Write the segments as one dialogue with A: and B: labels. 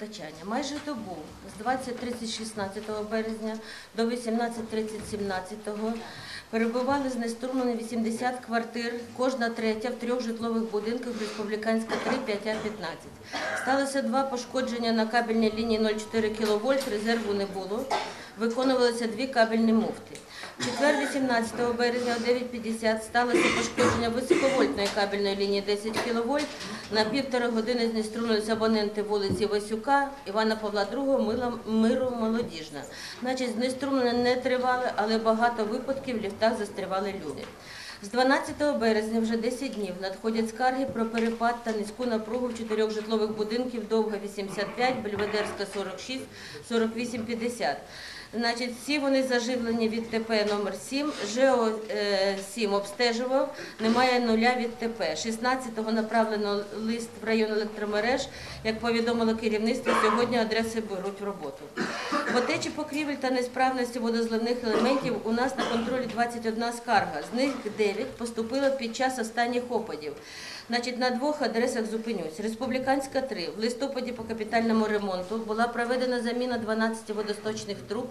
A: електропостачання. Майже добу з 20.30 16 березня до 18.30 17 перебували знеструмлені 80 квартир, кожна третя в трьох житлових будинках Республіканська 3, 5 А 15. Сталося два пошкодження на кабельній лінії 0,4 кВт, резерву не було. Виконувалися дві кабельні муфти. Четвер 18 березня о 9.50 сталося пошкодження високовольтної кабельної лінії 10 кВт. На півтори години знеструмилися абоненти вулиці Васюка, Івана Павла II, Миру Молодіжна. Значить, знеструмлення не тривали, але багато випадків в ліфтах застрявали люди. З 12 березня вже 10 днів надходять скарги про перепад та низьку напругу в чотирьох житлових будинків Довга 85, Бельведерська 46, 48, 50. Значить, всі вони заживлені від ТП номер 7, ЖО е, 7 обстежував, немає нуля від ТП. 16-го направлено лист в район електромереж. Як повідомило керівництво, сьогодні адреси беруть в роботу. Потечі покрівель та несправності водозливних елементів у нас на контролі 21 скарга. З них 9 поступило під час останніх опадів. Значить, на двох адресах зупинюсь. Республіканська 3. В листопаді по капітальному ремонту була проведена заміна 12 водосточних труб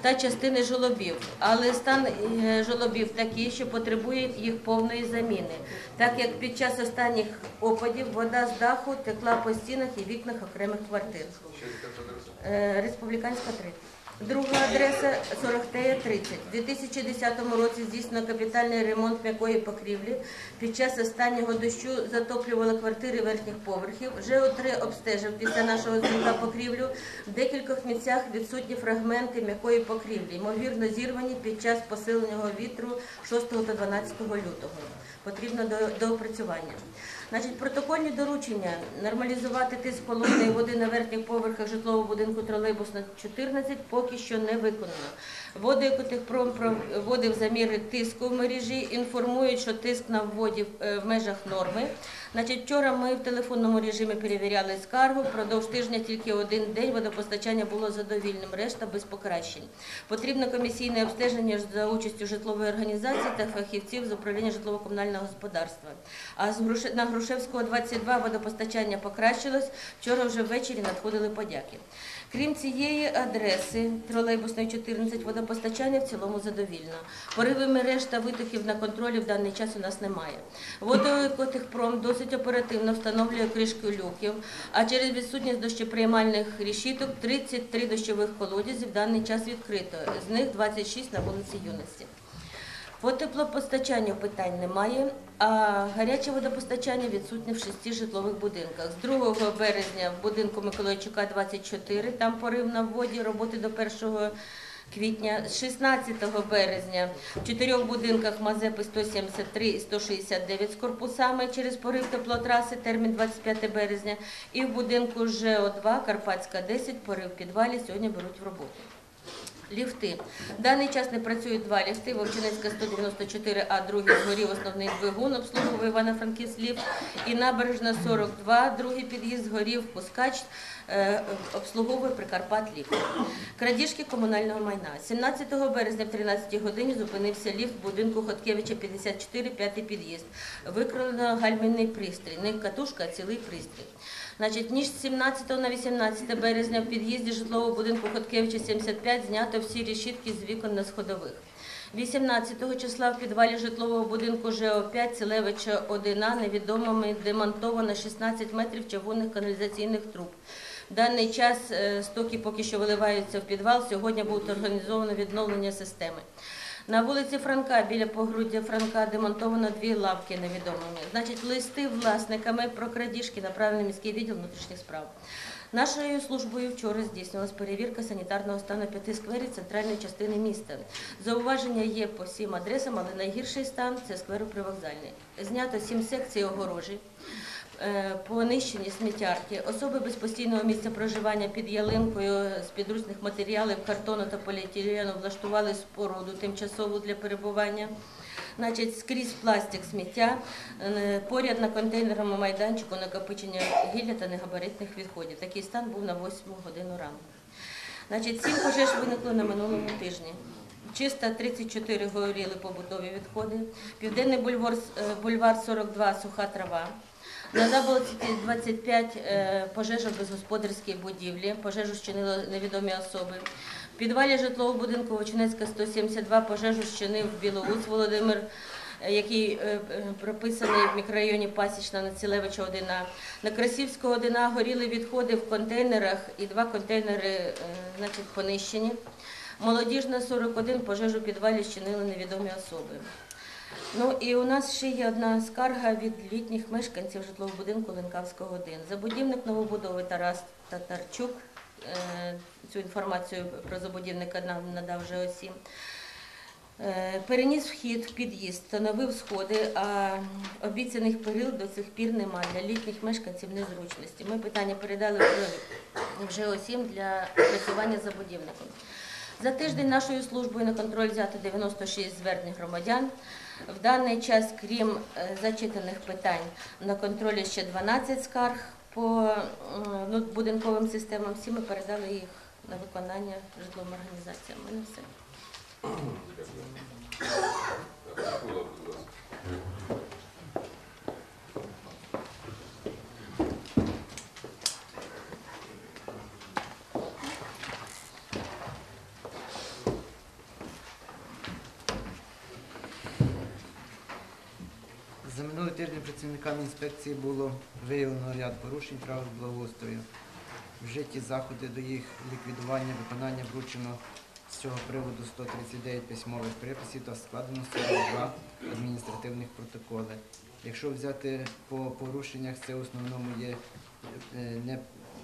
A: та частини жолобів. Але стан е, жолобів такий, що потребує їх повної заміни, так як під час останніх опадів вода з даху текла по стінах і вікнах окремих квартир. Е, Республіканська 3. Друга адреса 40 30. У 2010 році здійснено капітальний ремонт м'якої покрівлі. Під час останнього дощу затоплювали квартири верхніх поверхів. ЖО-3 обстежив після нашого дзвінка покрівлю. В декількох місцях відсутні фрагменти м'якої покрівлі, ймовірно зірвані під час посиленого вітру 6 та 12 лютого. Потрібно до, доопрацювання. Значить, протокольні доручення нормалізувати тиск холодної води на верхніх поверхах житлового будинку тролейбусних 14 поки що не виконано. Води Екотехпром проводив заміри тиску в мережі, інформують, що тиск на вводі е, в межах норми. Значить, вчора ми в телефонному режимі перевіряли скаргу. Продовж тижня тільки один день водопостачання було задовільним, решта без покращень. Потрібно комісійне обстеження за участю житлової організації та фахівців з управління житлово-комунального господарства. А на Грушевського 22 водопостачання покращилось. Вчора вже ввечері надходили подяки. Крім цієї адреси, тролейбусної 14, водопостачання в цілому задовільно. Пориви мереж та витоків на контролі в даний час у нас немає. Водоекотехпром досить оперативно встановлює кришки люків, а через відсутність дощоприймальних решіток 33 дощових колодязів в даний час відкрито, з них 26 на вулиці Юності. По теплопостачанню питань немає, а гаряче водопостачання відсутнє в шести житлових будинках. З 2 березня в будинку Миколайчука 24, там порив на вводі, роботи до 1 квітня. З 16 березня в чотирьох будинках Мазепи 173 і 169 з корпусами через порив теплотраси, термін 25 березня. І в будинку ЖО2 Карпатська 10, порив підвалі, сьогодні беруть в роботу. Ліфти. В даний час не працюють два ліфти. Вовчинецька 194, а другий згорів основний двигун, обслуговує Івано-Франківськ ліфт. І набережна 42, другий під'їзд згорів, пускач, е, обслуговує Прикарпат ліфт. Крадіжки комунального майна. 17 березня в 13 годині зупинився ліфт в будинку Хоткевича 54, п'ятий під'їзд. Викрадено гальмівний пристрій. Не катушка, а цілий пристрій. Значить, ніж з 17 на 18 березня в під'їзді житлового будинку Хоткевича 75 знято всі решітки з вікон на сходових. 18 числа в підвалі житлового будинку ЖО5 Цілевича 1 невідомими демонтовано 16 метрів чавунних каналізаційних труб. В даний час е, стоки поки що виливаються в підвал. Сьогодні буде організовано відновлення системи. На вулиці Франка біля погруддя Франка демонтовано дві лавки невідомими. Значить, листи власниками про крадіжки направлені міський відділ внутрішніх справ. Нашою службою вчора здійснилась перевірка санітарного стану п'яти скверів центральної частини міста. Зауваження є по всім адресам, але найгірший стан це сквер привокзальний. Знято сім секцій огорожі. Е, Понищені сміттярки, особи без постійного місця проживання під ялинкою з підручних матеріалів, картону та поліетилену влаштували споруду тимчасову для перебування. Значить, скрізь пластик сміття, е, поряд на контейнерному майданчику накопичення гілля та негабаритних відходів. Такий стан був на 8 годину ранку. Значить, сім пожеж виникло на минулому тижні. Чиста 34 горіли побутові відходи, Південний е, бульвар 42 суха трава. На Заболоті 25 е, пожежа в безгосподарській будівлі. Пожежу щинили невідомі особи. В підвалі житлового будинку Вочинецька 172 пожежу щинив Білоус Володимир, е, який е, прописаний в мікрорайоні Пасічна на Цілевича 1А. На Красівського 1А горіли відходи в контейнерах і два контейнери значить, понищені. Молодіжна 41 пожежу в підвалі щинили невідомі особи. Ну і у нас ще є одна скарга від літніх мешканців житлового будинку Ленкавського 1. Забудівник новобудови Тарас Татарчук е, цю інформацію про забудівника нам надав вже осім. Е, Переніс вхід в під'їзд, встановив сходи, а обіцяних перил до цих пір немає. Для літніх мешканців незручності. Ми питання передали вже, осім для працювання забудівником. За тиждень нашою службою на контроль взято 96 звернень громадян. В даний час, крім е, зачитаних питань, на контролі ще 12 скарг по ну, будинковим системам. Всі ми передали їх на виконання житловим організаціям. Мене все.
B: Тиждень працівниками інспекції було виявлено ряд порушень правил благоустрою. Вжиті заходи до їх ліквідування, виконання вручено з цього приводу 139 письмових приписів та складено 42 адміністративних протоколи. Якщо взяти по порушеннях, це в основному є е, не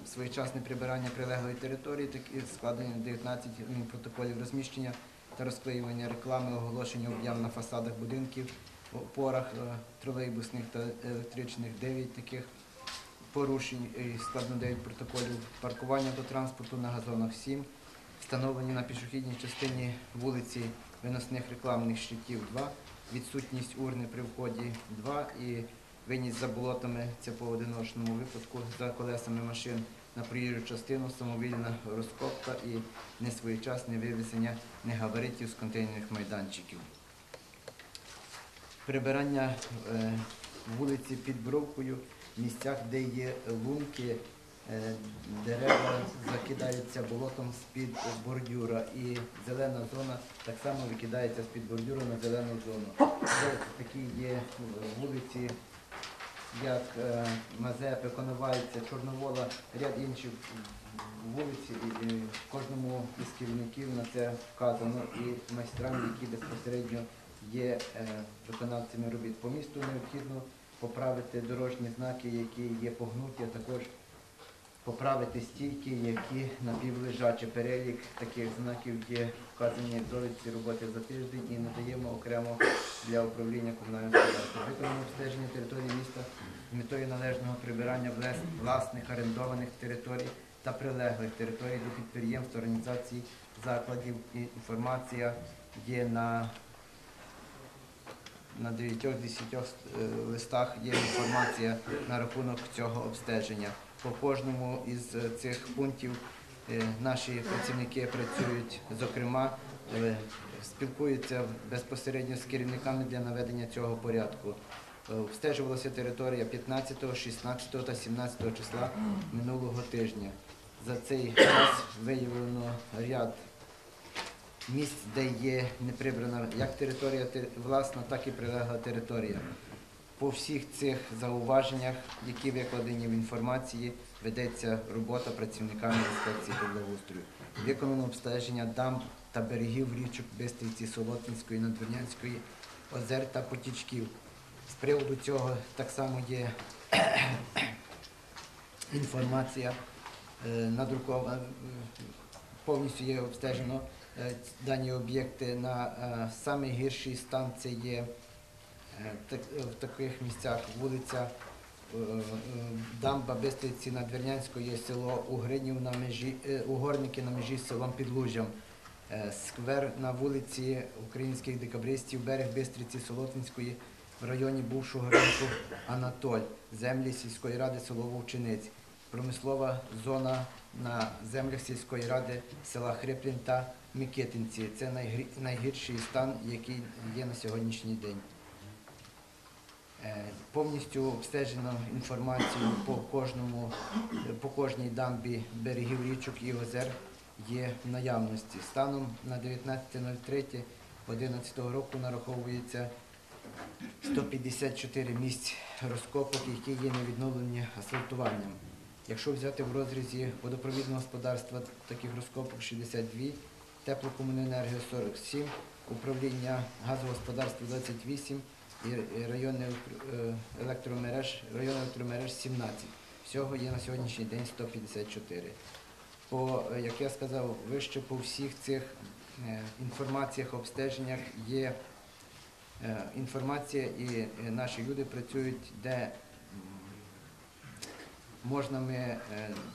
B: своєчасне прибирання прилеглої території, так і складені 19 адмінпротоколів розміщення та розклеювання реклами, оголошення об'яв на фасадах будинків, опорах е, тролейбусних та електричних 9 таких порушень, складно 9 протоколів паркування до транспорту на газонах 7, встановлені на пішохідній частині вулиці виносних рекламних щитів 2, відсутність урни при вході 2 і виніс за болотами, це по одиночному випадку, за колесами машин на проїжджу частину, самовільна розкопка і несвоєчасне вивезення негабаритів з контейнерних майданчиків. Прибирання е, вулиці під бровкою, в місцях, де є лунки, е, дерева закидаються болотом з-під бордюра і зелена зона так само викидається з-під бордюра на зелену зону. Це такі є вулиці, як е, Мазепи, Коновальця, Чорновола, ряд інших вулиць, і кожному із керівників на це вказано, і майстрам, які безпосередньо є е, виконавцями робіт. По місту необхідно поправити дорожні знаки, які є погнуті, а також поправити стійки, які напівлежачі. Перелік таких знаків є вказані в довідці роботи за тиждень і надаємо окремо для управління комунального господарства. Виконано обстеження території міста з метою належного прибирання влас- власних орендованих територій та прилеглих територій до підприємств, організацій, закладів. Інформація є на на 9-10 листах є інформація на рахунок цього обстеження. По кожному із е, цих пунктів е, наші працівники працюють, зокрема, е, спілкуються безпосередньо з керівниками для наведення цього порядку. Е, Обстежувалася територія 15, 16 та 17 числа минулого тижня. За цей час виявлено ряд місць, де є не прибрана як територія власна, так і прилегла територія. По всіх цих зауваженнях, які викладені в інформації, ведеться робота працівниками інспекції по благоустрою. Виконано обстеження дамб та берегів річок Бистрівці, Солотинської, Надвірнянської, озер та потічків. З приводу цього так само є інформація е, надрукована, повністю є обстежено дані об'єкти на е, самий гірший стан це є е, е, в таких місцях вулиця е, е, Дамба Бистриці Надвірнянської, є село Угринів на межі, е, Угорники на межі з селом Підлужжям. Е, Сквер на вулиці українських декабристів, берег Бистриці Солотвинської в районі бувшого ринку Анатоль, землі сільської ради село Вовчиниць, промислова зона на землях сільської ради села Хриплін та Микитинці. Це найгірший стан, який є на сьогоднішній день. Е, Повністю обстежено інформацію по кожному, по кожній дамбі берегів річок і озер є в наявності. Станом на 19.03.11 року нараховується 154 місць розкопок, які є не відновлені асфальтуванням. Якщо взяти в розрізі водопровідного господарства таких розкопок 62, теплокомуненергія 47, управління газогосподарства 28 і е, електромереж, район електромереж 17. Всього є на сьогоднішній день 154. По, е, як я сказав, вище по всіх цих е, інформаціях, обстеженнях є інформація, і наші люди працюють, де можна ми е,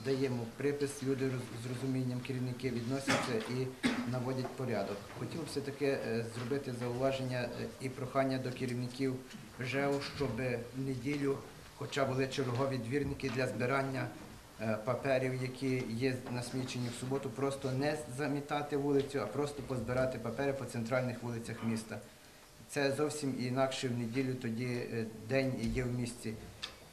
B: даємо припис, люди з розумінням керівники відносяться і наводять порядок. Хотів все-таки е, зробити зауваження е, і прохання до керівників ЖЕО, щоб в неділю, хоча були чергові двірники для збирання паперів, які є насмічені в суботу, просто не замітати вулицю, а просто позбирати папери по центральних вулицях міста. Це зовсім інакше в неділю тоді день є в місті.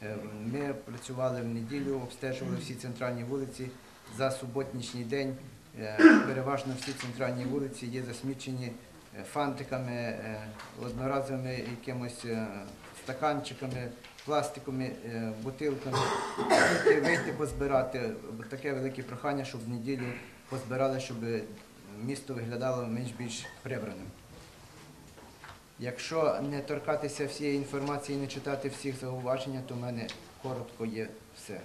B: Е, Ми працювали в неділю, обстежували всі центральні вулиці. За суботнішній день е, переважно всі центральні вулиці є засмічені е, фантиками, одноразовими якимось стаканчиками, пластиковими е, бутилками. Тільки вийти позбирати. Таке велике прохання, щоб в неділю позбирали, щоб місто виглядало менш-більш прибраним. Якщо не торкатися всієї інформації і не читати всіх зауважень, то в мене коротко є все.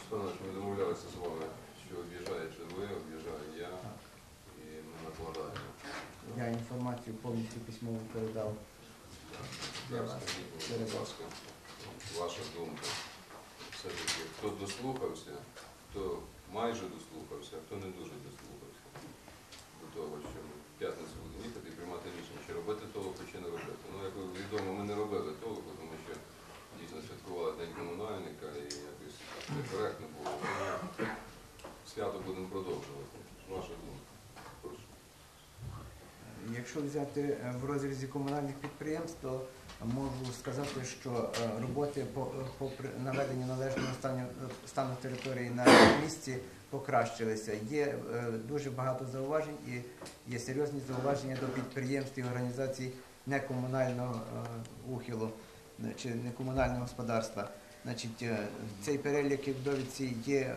C: Степанович, ми домовлялися з вами, що об'їжджаєте ви, об'їжджаю я і ми накладаємо.
B: Я інформацію повністю письмово передав.
C: Так, скажіть будь ласка, ваша думка. Все-таки, хто дослухався, хто майже дослухався, а хто не дуже дослухався до того, що в п'ятницю будемо їхати і приймати рішення, чи робити толоку, чи не робити. Ну, як відомо, ми не робили толоку, тому що дійсно святкували День комунальника і якось некоректно було. Свято будемо продовжувати. Ваша думка. Прошу.
B: Якщо взяти е, в розрізі комунальних підприємств, то можу сказати, що е, роботи по, по наведенню належного стану, стану території на місці покращилися. Є е, дуже багато зауважень і є серйозні зауваження до підприємств і організацій некомунального е, ухилу е, чи некомунального господарства. Значить, цей перелік в довідці є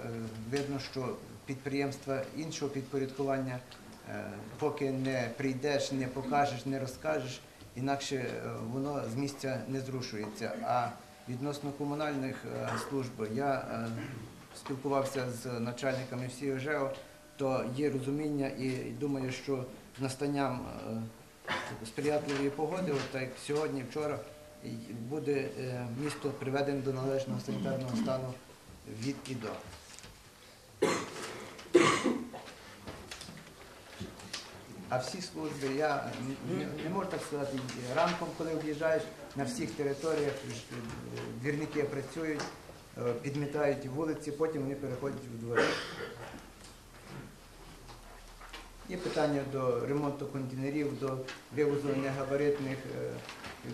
B: видно, що підприємства іншого підпорядкування Поки не прийдеш, не покажеш, не розкажеш, інакше воно з місця не зрушується. А відносно комунальних служб я спілкувався з начальниками всіх ЖЕО, то є розуміння і думаю, що з настанням е, сприятливої погоди, от так як сьогодні, вчора, буде е, місто приведено до належного санітарного стану від і до. А всі служби, я не, не можу так сказати, ранком, коли об'їжджаєш на всіх територіях, е, двірники працюють, підмітають вулиці, потім вони переходять в двори. Є питання до ремонту контейнерів, до вивозу негабаритних е,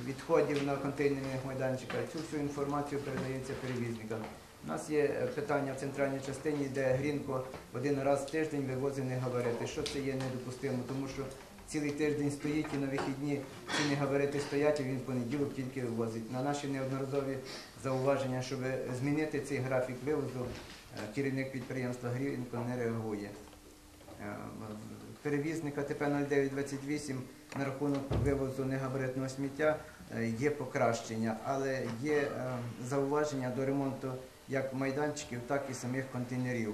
B: відходів на контейнерних майданчиках. Цю всю інформацію передається перевізникам. У нас є е, питання в центральній частині, де Грінко один раз в тиждень вивозить негабарити. Що це є недопустимо, тому що цілий тиждень стоїть і на вихідні ці негабарити стоять, а він в понеділок тільки вивозить. На наші неодноразові зауваження, щоб змінити цей графік вивозу, е, керівник підприємства Грінко не реагує. Е, Перевізника ТП 0928 на рахунок вивозу негабаритного сміття е, є покращення, але є зауваження до ремонту як майданчиків, так і самих контейнерів.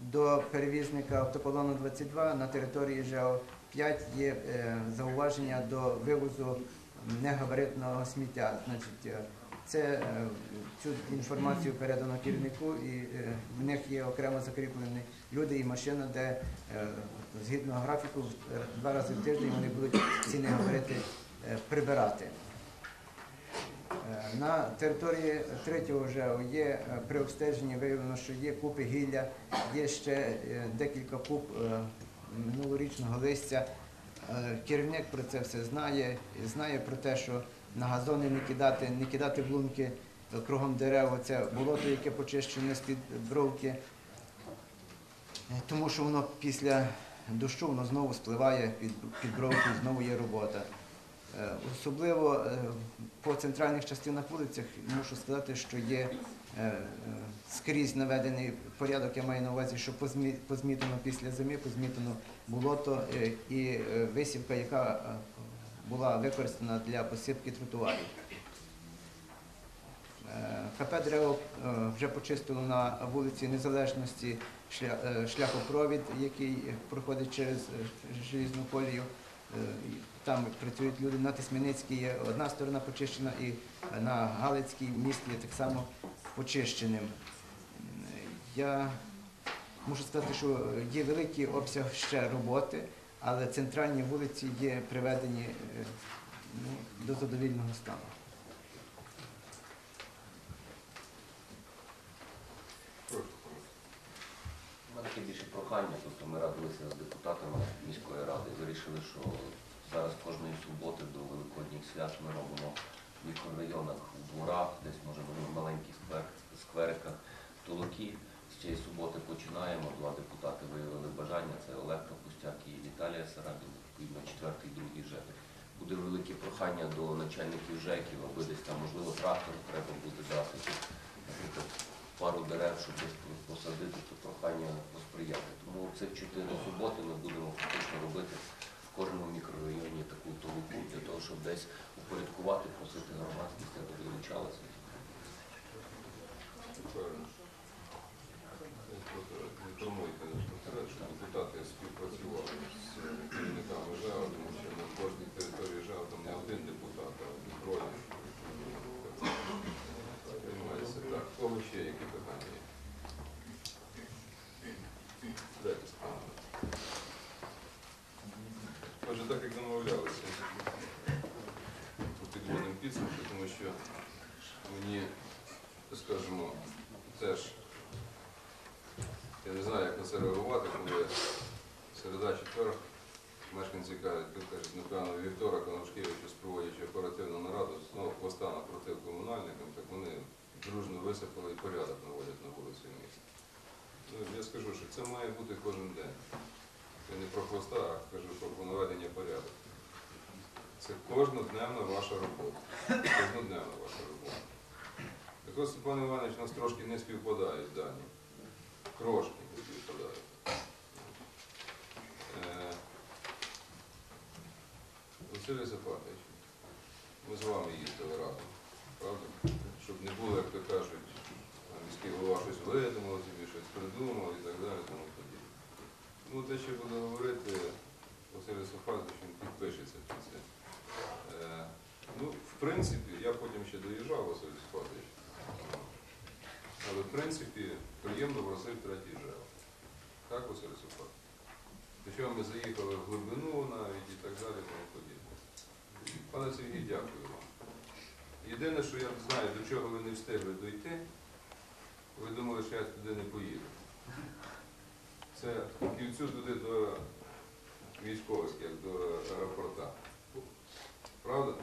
B: До перевізника автополону 22 на території ЖЕО 5 є е, зауваження до вивозу негабаритного сміття. Значить, е, Це е, цю інформацію передано керівнику, і в них є окремо закріплені люди і машина, де згідно графіку два рази в тиждень вони будуть ці негабарити прибирати. На території третього ЖЕО є при обстеженні виявлено, що є купи гілля, є ще декілька куп минулорічного листя. Е, Керівник про це все знає, знає про те, що на газони не кидати, не кидати блунки е, кругом дерев, це болото, яке почищене з-під бровки, Е, тому що воно після дощу воно знову спливає під, під бровку, знову є робота. Особливо по центральних частинах вулицях мушу сказати, що є скрізь наведений порядок, я маю на увазі, що позмі- позмітано після зими, позмітано болото е, і е, висівка, яка е, була використана для посипки тротуарів. КП «Дерево» е, вже почистило на вулиці Незалежності шляхопровід, який проходить через желізну колію. Там працюють люди на Тисменицькій є одна сторона почищена, і на Галицькій міст є так само почищеним. Я можу сказати, що є великий обсяг ще роботи, але центральні вулиці є приведені е, ну, до задовільного стану.
D: Таке більше прохання, тобто ми радилися з депутатами міської ради, вирішили, що зараз кожної суботи до Великодніх свят ми робимо в мікрорайонах, у дворах, десь може в маленьких сквер- сквериках, толоки. Цієї суботи починаємо. Два депутати виявили бажання. Це Олег Капустяк і Віталія Сарабін, відповідно, четвертий, другий ЖЕК. Буде велике прохання до начальників ЖЕКів, аби десь там, можливо, трактор треба буде дати, наприклад, пару дерев, щоб десь посадити, то прохання посприяти. Тому цих чотири суботи ми будемо фактично робити в кожному мікрорайоні таку толоку для того, щоб десь упорядкувати, просити громадськість, аби долучалася.
C: Правильно. Інформуйте наперед, що депутати співпрацювали з керівниками ЖЕО, тому що на кожній території ЖЕО там не один депутат, а троє. Приймається так. В Кого ще які питання є? Дайте справу. Отже, так як домовлялися, підводимо підсумки, тому що мені, скажімо, теж я не знаю, як на це реагувати, коли середа четвер мешканці кажуть, кажуть, напевно, вівторок Анушкевичу, проводячи оперативну нараду, знову хвоста напротив комунальникам, так вони дружно висипали і порядок наводять на вулиці міста. Ну, я скажу, що це має бути кожен день. Це не про хвоста, а кажу про наведення порядку. Це кожнодневна ваша робота. Кожнодневна ваша робота. Так ось Степан Іванович у нас трошки не співпадають дані. Трошки Е, Василь Сапатович, ми з вами їздили разом, правда? Щоб не було, як то кажуть, міський голова щось видумав, собі щось придумав і так далі, тому подібне. Ну, те, що буду говорити, Василь Сапатович, він підпишеться під це. Ну, в принципі, я потім ще доїжджав, Василь Сапатович. Але в принципі приємно просив третій жео. Так, Василь Сапатович? Причому ми заїхали в глибину навіть і так далі, тому подібне. Пане Сергій, дякую вам. Єдине, що я знаю, до чого ви не встигли дойти, ви думали, що я туди не поїду. Це кільцю туди до військових, як до аеропорта. Правда?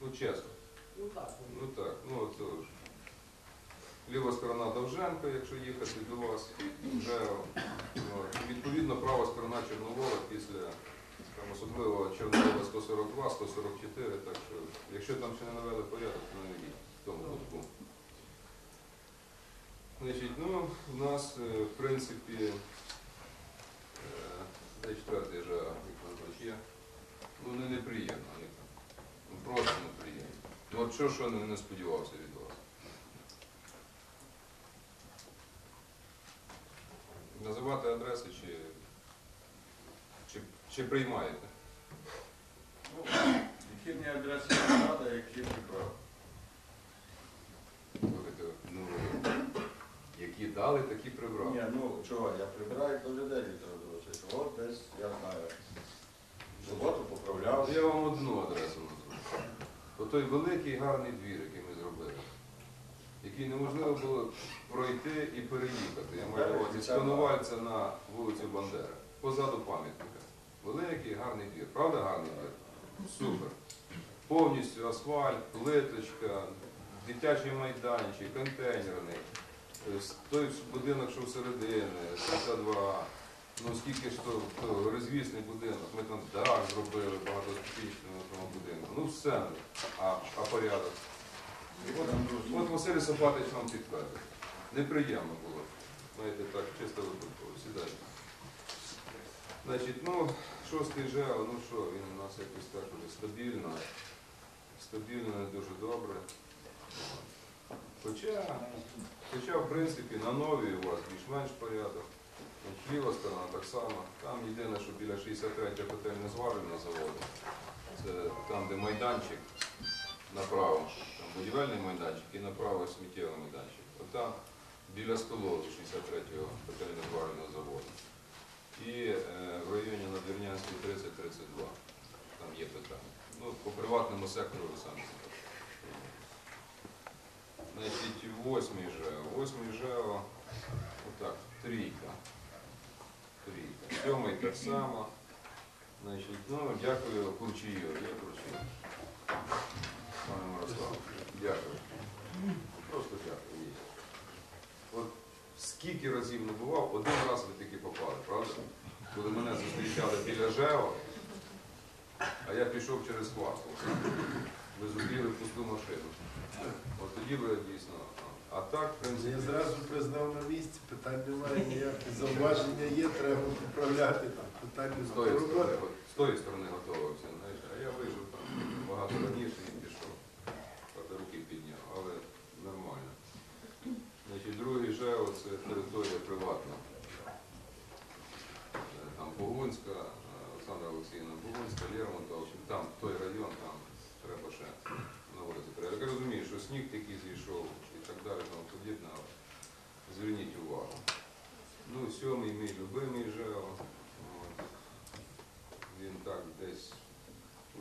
C: Ну чесно.
E: Ну так,
C: Ну так, ну от ж. Ліва сторона Довженка, якщо їхати до вас, вже відповідно права сторона Чорновола після там, особливо Чорновола 142, 144, так що якщо там ще не навели порядок, то не в тому будку. Значить, ну, у нас, е, в принципі, е, де четвертий же викладач є. Ну, не неприємно. Ну, просто неприємно. Ну, от що, що не сподівався від вас. Чи приймаєте?
F: Які не рада, які прибрав. Ну, які
C: дали, такі прибрали.
E: Ні, ну чого, я прибираю до людей, Віктор От десь, я знаю. Суботу поправляв.
C: Я вам одну адресу назву. Отой великий гарний двір, який ми зробили, який неможливо було пройти і переїхати. Я маю увазі з на вулицю Бандера, позаду пам'ятника. Великий гарний двір. Правда гарний двір? Супер. Повністю асфальт, плиточка, дитячий майданчик, контейнерний. Е, Той будинок, що всередині, 62. Ну скільки ж то, то розвісний будинок, ми там дах зробили багатоступічний на тому будинку. Ну все, а, а порядок. От Василь Сапатич нам підтвердив. Неприємно було. Знаєте, так, чисто випадково. Сідайте. Значить, ну, шостий ЖЕО, ну що, він у нас якось так уже стабільно. Стабільно, не дуже добре. Хоча, хоча, в принципі, на новій у вас більш-менш порядок. Ліва сторона так само. Там єдине, що біля 63 котельне зварювального заводу. Це там, де майданчик направо, там будівельний майданчик і направо сміттєвий майданчик. От біля столової 63-го котельне зварювального заводу. І е, в районі Надвірнянської 30-32. Там є питання. Ну, по приватному сектору ви самі. Значить, восьмий ЖЕО. Восьмий ЖЕО, отак, трійка. Трійка. Сьомий так само. Значить, ну, дякую Курчію. Я Курчію. Пане Мирославе, дякую. Просто дякую. Скільки разів не бував, один раз ви таки попали, правда? Коли мене зустрічали біля ЖЕО, а я пішов через класу. Ви зустріли пусту машину. От тоді ви дійсно. А так, в принципі,
F: Я зразу признав на місці, питань немає ніяких. Зауваження є, треба поправляти там. Питання
C: з тої сторони, з тої сторони готувався, знаєш, а я вийшов там багато раніше і пішов. Правда, руки підняв, але нормально. Значить, це територія приватна. Е, Там Богунська, е, Олександра Олексіївна Богунська, Лермонтова, там той район, там треба ще наводити. Я розумію, що сніг такий зійшов і так далі, тому подібне, зверніть увагу. Ну, сьомий мій любимий ЖЕО. Він так десь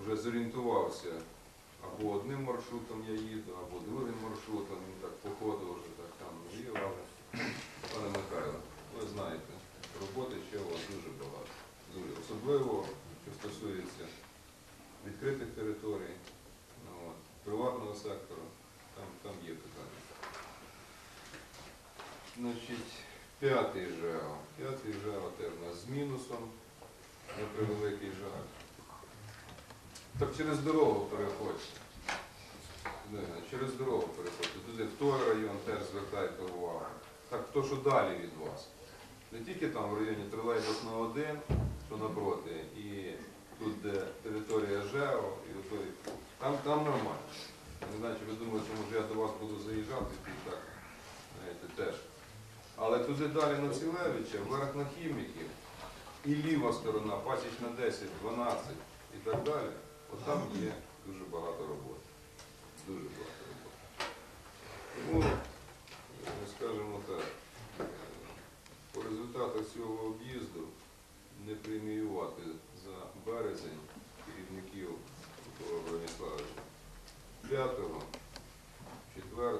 C: вже зорієнтувався. Або одним маршрутом я їду, або другим маршрутом. Він так по ходу вже так там але пане Михайло, ви знаєте, роботи ще у вас дуже багато. Дуже. Особливо, що стосується відкритих територій, ну, от, приватного сектору, там, там є питання. Значить, п'ятий ЖЕО. П'ятий ЖЕО теж у нас з мінусом, на превеликий жаль. Так через дорогу переходьте. Через дорогу переходьте. Туди, в той район теж звертайте увагу. Так то, що далі від вас. Не тільки там в районі тролейбусного 1, що напроти, і тут, де територія ЖЕО, і там, там нормально. Не знаю, чи ви думаєте, може я до вас буду заїжджати і так, знаєте, теж. Але туди далі на Цілевича, вверх на хіміків, і ліва сторона, пасічна 10, 12 і так далі, от там є дуже багато роботи. Дуже багато роботи. Тому, е, скажімо так, е, по результатах цього об'їзду не преміювати за березень керівників Микола Броніславовича 5, 4,